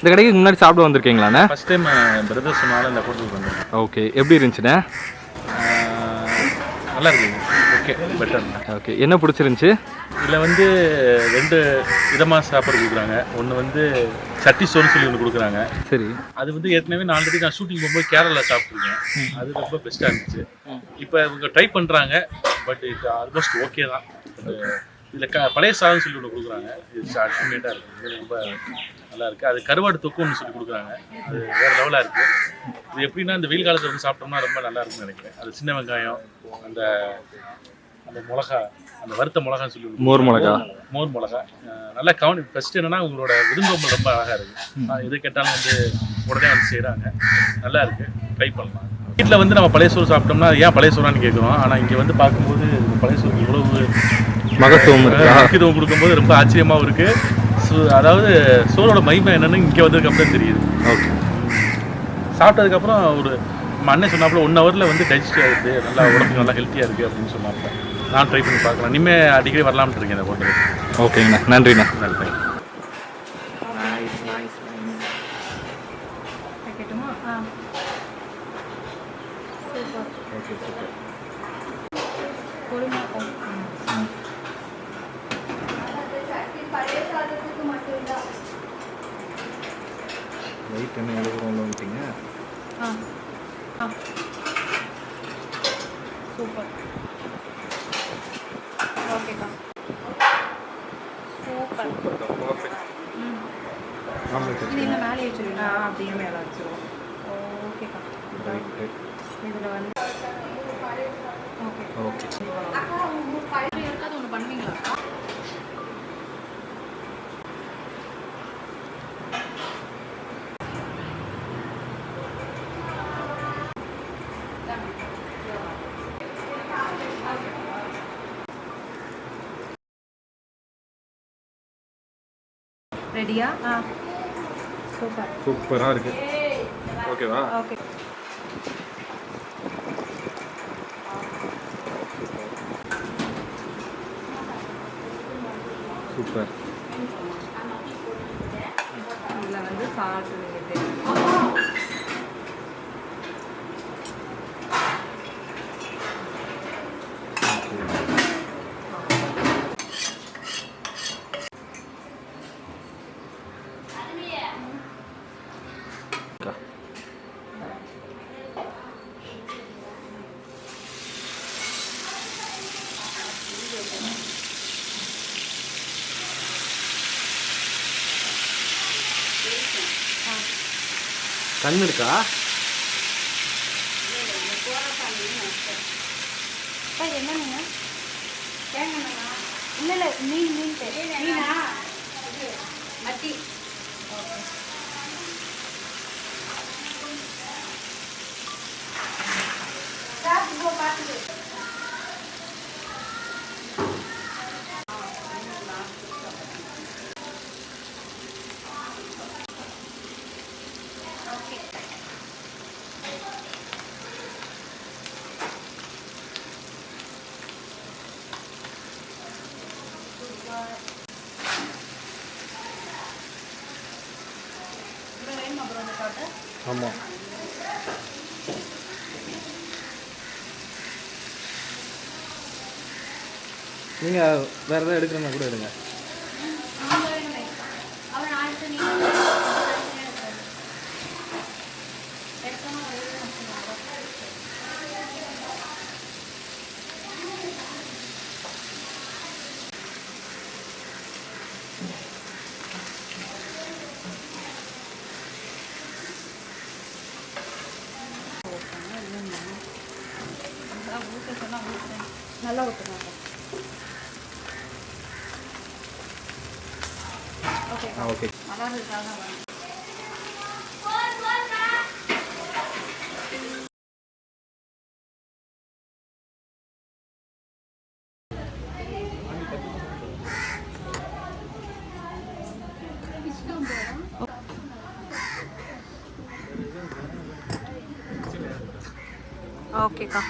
இந்த கடைக்கு முன்னாடி சாப்பிட வந்திருக்கீங்களாண்ணே? ஃபஸ்ட் டைம் பிரதர் சொன்னால இந்த ஹோட்டலுக்கு வந்தேன் ஓகே எப்படி இருந்துச்சுண்ணே? நல்லா இருக்குங்க ஓகே பெட்டர்ண்ணா ஓகே என்ன பிடிச்சிருந்துச்சி? இதில் வந்து ரெண்டு விதமாக சாப்பாடு கொடுக்குறாங்க. ஒன்று வந்து சட்டி சோறுன்னு சொல்லி ஒன்று கொடுக்குறாங்க. சரி. அது வந்து ஏற்கனவே நான் ஆல்ரெடி நான் ஷூட்டிங் போகும்போது கேரளா சாப்பிட்ருக்கேன் அது ரொம்ப பெஸ்ட்டாக இருந்துச்சு. இப்போ இவங்க ட்ரை பண்ணுறாங்க பட் இது ஆல்மோஸ்ட் ஓகே தான். இதில் க பழைய சாதம் சொல்லி ஒன்று கொடுக்குறாங்க. இது அல்டிமேட்டாக இருக்குது ரொம்ப நல்லா இருக்குது அது கருவாடு தொக்கு ஒன்று சொல்லி கொடுக்குறாங்க. அது வேறு லெவலாக இருக்குது இது எப்படின்னா இந்த வெயில் காலத்தில் வந்து சாப்பிட்டோம்னா ரொம்ப நல்லா இருக்கும்னு நினைக்கிறேன். அது சின்ன வெங்காயம் அந்த அந்த மிளகா அந்த வறுத்த மிளகான்னு சொல்லி மோர் மிளகா. மோர் மிளகா. நல்லா கவனி ஃபர்ஸ்ட் என்னன்னா உங்களோட விருந்தோம்பல் ரொம்ப அழகா இருக்கு. அஹ் எது கேட்டாலும் வந்து உடனே வந்து செய்றாங்க. நல்லா இருக்கு. ட்ரை பண்ணலாம். வீட்டில் வந்து நம்ம பழைய சோறு சாப்பிட்டோம்னா ஏன் பழைய சோறான்னு கேட்குறோம் ஆனால் இங்கே வந்து பார்க்கும்போது இந்த பழைய சோறு இவ்வளவு மகத்துவம் இருக்கா. முக்கியத்துவம் கொடுக்கும்போது ரொம்ப ஆச்சரியமாகவும் இருக்கு. சு- அதாவது சோறோட மகிமை என்னன்னு இங்கே வந்ததுக்கு அப்புறம் தெரியுது. ஓகே. சாப்பிட்டதுக்கப்புறம் ஒரு நம்ம அண்ணன் சொன்னாப்புல ஒன் ஹவரில் வந்து டைஜஸ்ட் ஆகிடுது நல்லா உடம்புக்கு நல்லா ஹெல்த்தியாக இருக்குது அப்படின்னு சொன்னாப்புல. நான் ட்ரை பண்ணி பார்க்கலாம் இனிமேல் அடிக்கடி வரலாம்னு இருக்கேன் இந்த ஹோட்டலுக்கு ஓகேங்கண்ணா. நன்றிண்ணா. நன்றி. வைக்கட்டுமா ஆ சூப்பர் பொறுமை ம். வெயிட் என்ன எழுதுறோம்ல வந்துட்டீங்க ஆ. ஆ. சூப்பர். ஓகேக்கா சூப்பர். ம். இது மேலே வச்சுருவீங்க ஆ, அப்படியே மேலே வச்சுருவோம். ஓகேக்கா இதில் வந்து ஓகே ஓகே. ரெடியா ஆ. சூப்பர் சூப்பராக இருக்கு. ஓகேவா ஓகே சூப்பர் இதில் வந்து சால்ட் கண் இருக்கா? அப்பா இது என்ன மீன் இல்லை இல்லை மீன் மீன் மீனா? மத்தி. ஆமாம் நீங்கள் வேறு எதாவது எடுக்கிறனா கூட எடுங்க. நல்லா ஊற்றுங்க ஓகே ஆ ஓகே நல்லா இருக்காங்க ஓகேக்கா